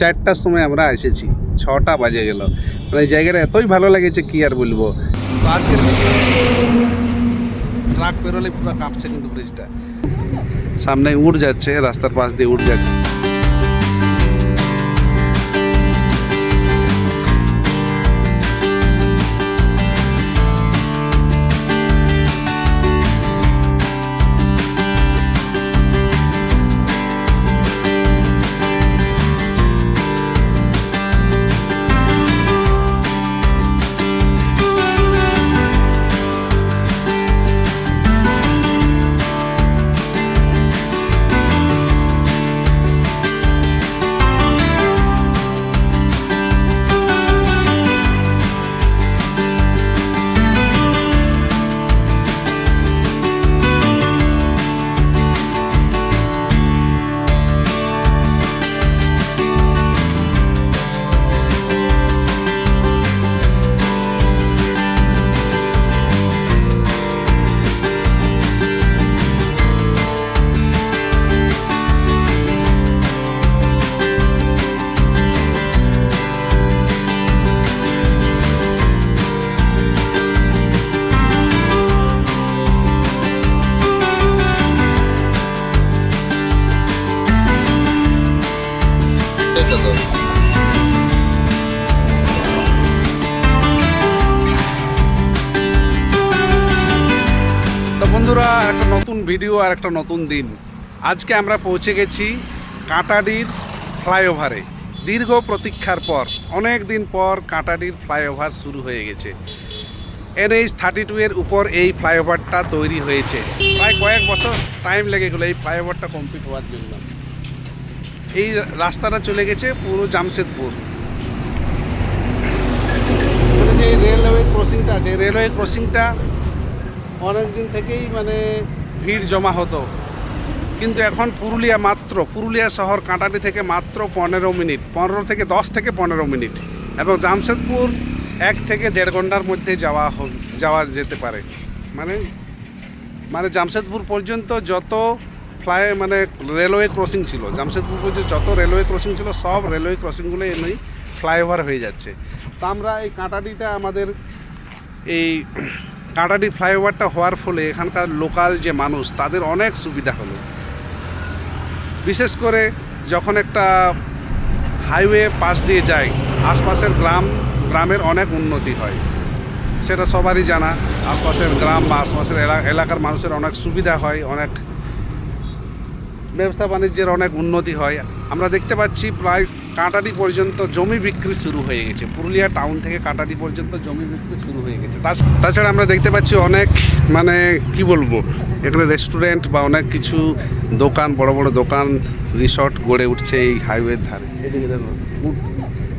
চারটার সময় আমরা এসেছি, ছটা বাজে গেল। মানে এই জায়গাটা এতই ভালো লেগেছে, কি আর বলব? তো আজকের ট্রাক পেরোলে পুরো কাঁপছে কিন্তু ব্রিজটা সামনে উড় যাচ্ছে, রাস্তার পাশ দিয়ে উড় যাচ্ছে। তো বন্ধুরা, একটা নতুন ভিডিও আর একটা নতুন দিন। আজকে আমরা পৌঁছে গেছি কাঁটাডির ফ্লাইওভারে। দীর্ঘ প্রতীক্ষার পর, অনেক দিন পর কাঁটাডির ফ্লাইওভার শুরু হয়ে গেছে। এনএইচ থার্টি টু এর উপর এই ফ্লাইওভারটা তৈরি হয়েছে। প্রায় কয়েক বছর টাইম লেগে গেলো এই ফ্লাইওভারটা কমপ্লিট হওয়ার জন্য। এই রাস্তাটা চলে গেছে পুরো জামশেদপুর। যে রেলওয়ে ক্রসিংটা আছে রেলওয়ে ক্রসিংটা অনেক দিন থেকেই মানে ভিড় জমা হতো। কিন্তু এখন পুরুলিয়া মাত্র পুরুলিয়া শহর কাঁটাটি থেকে মাত্র পনেরো মিনিট পনেরো থেকে দশ থেকে পনেরো মিনিট। এবং জামশেদপুর এক থেকে দেড় ঘণ্টার মধ্যে যাওয়া যাওয়া যেতে পারে। মানে মানে জামশেদপুর পর্যন্ত যত ফ্লাই মানে রেলওয়ে ক্রসিং ছিল। জামশেদপুর পর্যন্ত যত রেলওয়ে ক্রসিং ছিল, সব রেলওয়ে ক্রসিংগুলো এমনি ফ্লাইওভার হয়ে যাচ্ছে। তো আমরা এই কাঁটাডিটা আমাদের এই কাঁটাডি ফ্লাইওভারটা হওয়ার ফলে এখানকার লোকাল যে মানুষ, তাদের অনেক সুবিধা হলো। বিশেষ করে যখন একটা হাইওয়ে পাশ দিয়ে যায়, আশপাশের গ্রাম, গ্রামের অনেক উন্নতি হয়। সেটা সবারই জানা। আশপাশের গ্রাম বা আশপাশের এলা- এলাকার মানুষের অনেক সুবিধা হয়, অনেক ব্যবসা বাণিজ্যের অনেক উন্নতি হয়। আমরা দেখতে পাচ্ছি প্রায় কাঁটাডি পর্যন্ত জমি বিক্রি শুরু হয়ে গেছে। পুরুলিয়া টাউন থেকে কাঁটাডি পর্যন্ত জমি বিক্রি শুরু হয়ে গেছে। তাছ- তাছাড়া আমরা দেখতে পাচ্ছি অনেক মানে কি বলব? এখানে রেস্টুরেন্ট বা অনেক কিছু দোকান, বড় বড় দোকান রিসর্ট গড়ে উঠছে এই হাইওয়ের ধারে।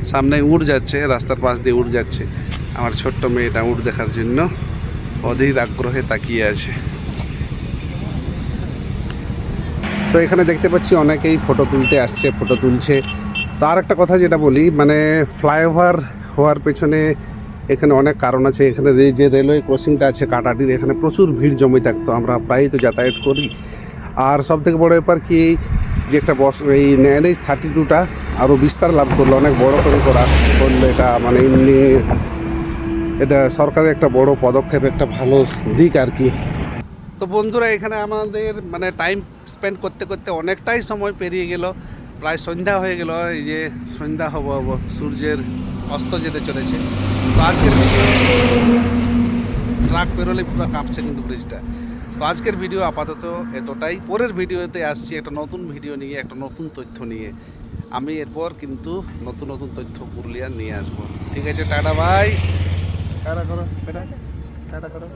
সামনে উড় যাচ্ছে, রাস্তার পাশ দিয়ে উড় যাচ্ছে। আমার ছোট্ট মেয়েটা উড় দেখার জন্য অধীর আগ্রহে তাকিয়ে আছে। তো এখানে দেখতে পাচ্ছি অনেকেই ফটো তুলতে আসছে ফটো তুলছে। তো আর একটা কথা যেটা বলি মানে ফ্লাইওভার হওয়ার পেছনে এখানে অনেক কারণ আছে। এখানে যে রেলওয়ে ক্রসিংটা আছে, কাটাটির এখানে প্রচুর ভিড় জমে থাকতো। আমরা প্রায়ই তো যাতায়াত করি। আর সব থেকে বড় ব্যাপার কি, যে একটা বস এই এনএইচ থার্টি টুটা আরও বিস্তার লাভ করল। অনেক বড় করে করা করল এটা। মানে এমনি এটা সরকারের একটা বড় পদক্ষেপ একটা ভালো দিক আর কি। তো বন্ধুরা, এখানে আমাদের মানে টাইম স্পেন্ড করতে করতে অনেকটাই সময় পেরিয়ে গেল। প্রায় সন্ধ্যা হয়ে গেল, এই যে সন্ধ্যা হব হব, সূর্যের অস্ত যেতে চলেছে। তো আজকের ট্রাক পেরোলে পুরো কাঁপছে কিন্তু ব্রিজটা তো আজকের ভিডিও আপাতত এতটাই। পরের ভিডিওতে আসছি একটা নতুন ভিডিও নিয়ে, একটা নতুন তথ্য নিয়ে। আমি এরপর কিন্তু নতুন নতুন তথ্য পুরুলিয়া নিয়ে আসব। ঠিক আছে, টাটা ভাই টাটা করো টাটা টাটা করো।